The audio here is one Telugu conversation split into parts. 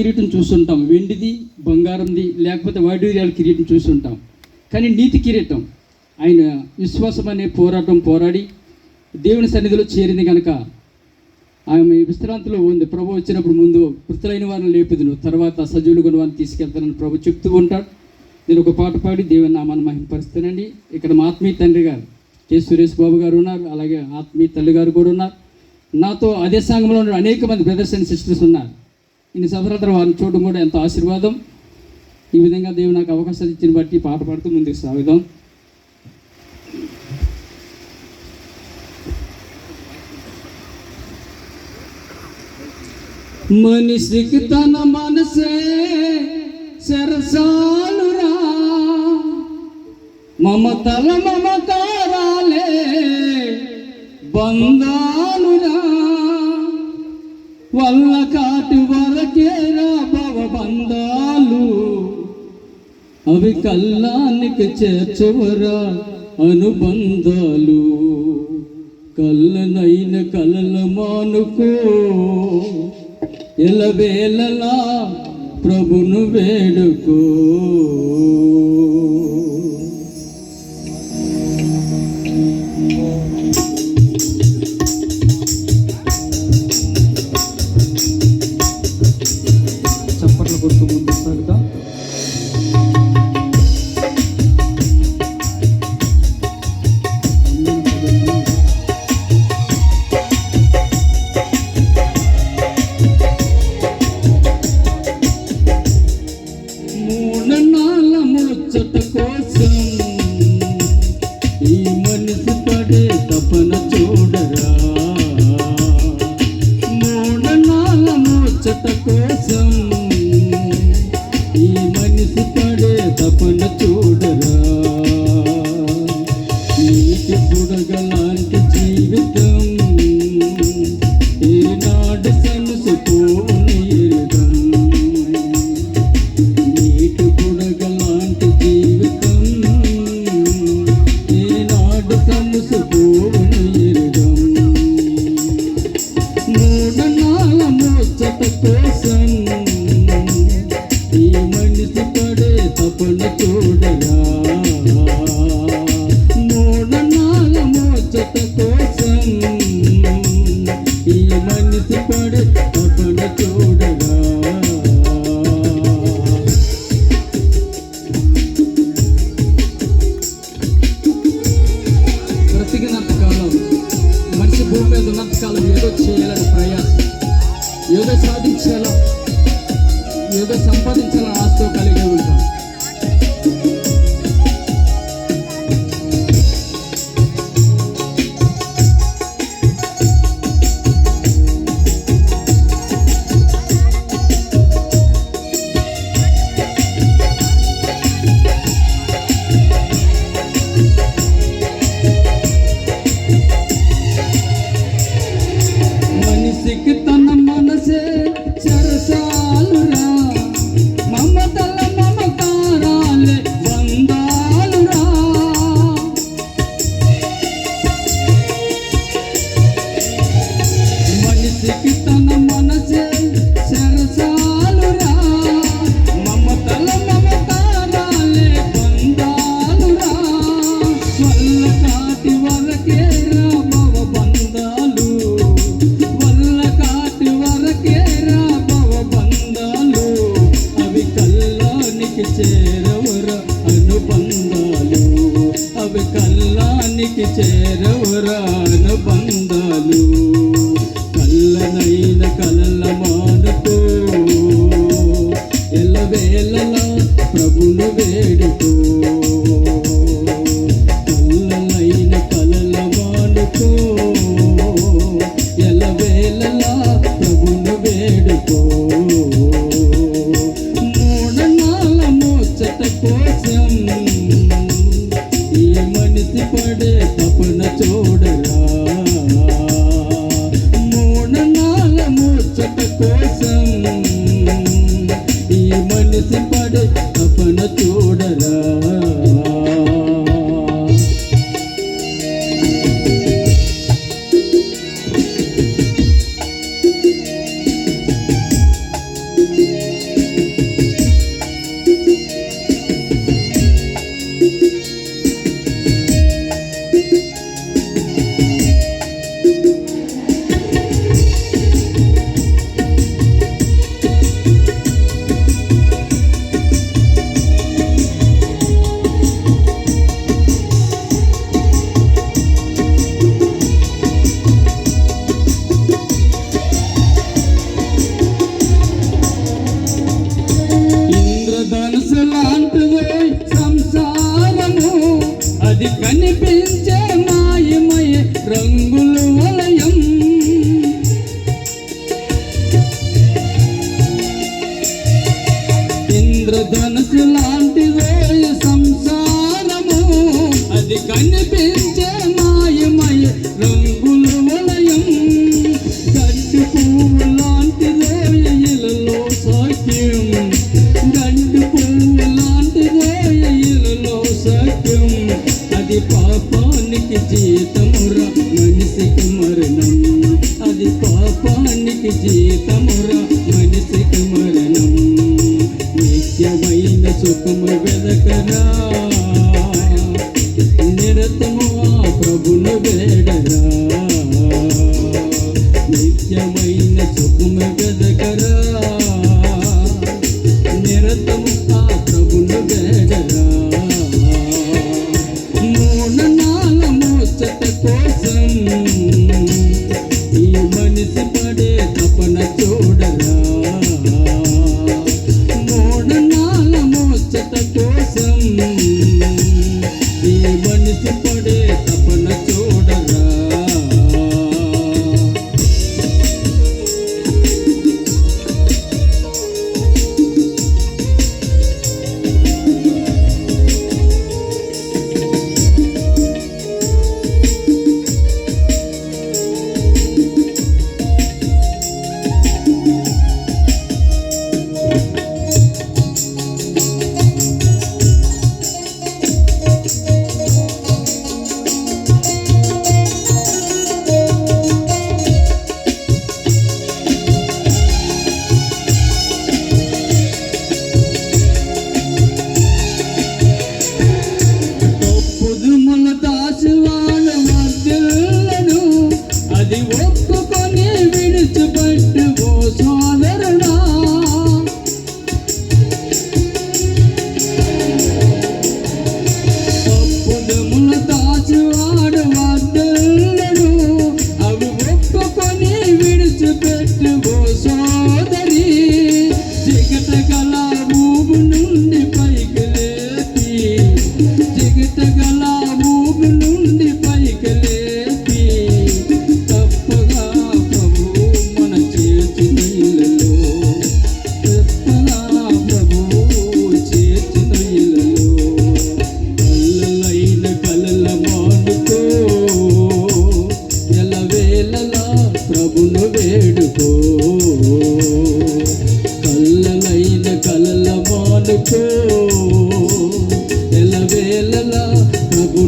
కిరీటం చూస్తుంటాం. వెండిది బంగారంది లేకపోతే వైడూర్యాల కిరీటం చూస్తుంటాం. కానీ నీతి కిరీటం ఆయన విశ్వాసం అనే పోరాటం పోరాడి దేవుని సన్నిధిలో చేరింది కనుక ఆమె విశ్రాంతిలో ఉంది. ప్రభు వచ్చినప్పుడు ముందు మృతులైన వారిని లేపుదును. తర్వాత సజీవులు కొన్ని వారిని తీసుకెళ్తానని ప్రభు చెప్తూ ఉంటాడు. నేను ఒక పాట పాడి దేవుని నామాన్ని మహింపరుస్తానండి. ఇక్కడ మా ఆత్మీయ తండ్రి గారు కె. సురేష్ బాబు గారు ఉన్నారు. అలాగే ఆత్మీయ తల్లి గారు కూడా ఉన్నారు. నాతో అదే సంఘంలో ఉన్న అనేక మంది బ్రదర్స్ అండ్ సిస్టర్స్ ఉన్నారు. ఇన్ని సంవత్సరాల వారిని చూడడం కూడా ఎంతో ఆశీర్వాదం. ఈ విధంగా దేవుడు నాకు అవకాశాలు ఇచ్చిన బట్టి పాట పాడుతూ ముందుకు సాగుదాం. మనిషికి తన మనసే సరసాలురా. మమతల మమకారాలే బంధాలురా. వల్ల కాటి వరకేరా భవ బంధాలు అవి కల్లానికి చేర్చవరా అనుబంధాలు. కళ్ళనైన కలల మానుకో. ఎలవేళలా ప్రభును వేడుకో. పడే తపన చూడగా మూడనాల ముచ్చట కోసం ఈ మనిషి పడే తపన చూడగా బ్రతికినంత కాలం మనిషి భూమి మీద ఉన్నంత కాలం ఏదో చేయాలని ప్రయాసం ఏదో సాధించాలా కల్లానికి చేరవరాన బంధాలు కళ్ళనైన కలల మాడుతూ ఎల్లవేళలా ప్రభును వేడుకో కళ్ళనైన కలల మాడుతూ ఎల్లవేళలా ప్రభును మనిషి పడే తపన లాంటి ఇంద్రధనుసు సంసారము. అది కనిపించే మాయమయ రంగుల వలయం. గడ్డి పువ్వు లాంటి లాంటిదే ఇలలో సాక్ష్యం ఆ వేడరా. నిత్యమైన సుఖము వెదకరా. నిరతము ఆ ప్రభును వేడరా. మూలనాల మోసత కోసం ఈ మనిషి to.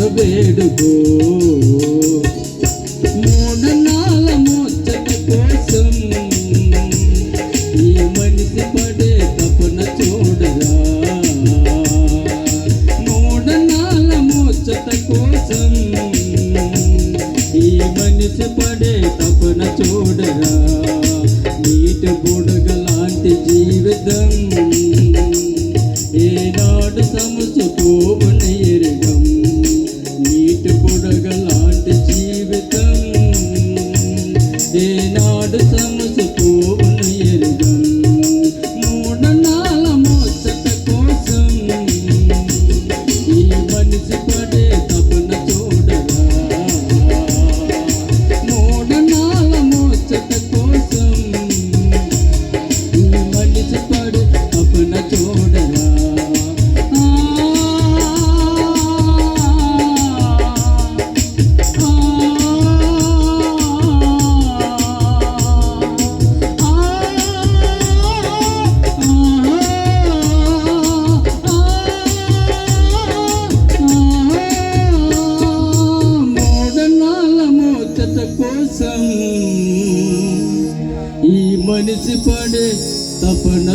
ప్రభును వేడుకో. మూడనాల మోచట కోసం ఈ మనిషి పడే తపన చూడరా. మూడనాల మోచట కోసం ఈ మనిషి పడే తపన చూడరా. నీటి బుడగ లాంటి జీవితం ఏనాడు do samu suku కోసం ఈ మనిషి పడే తపన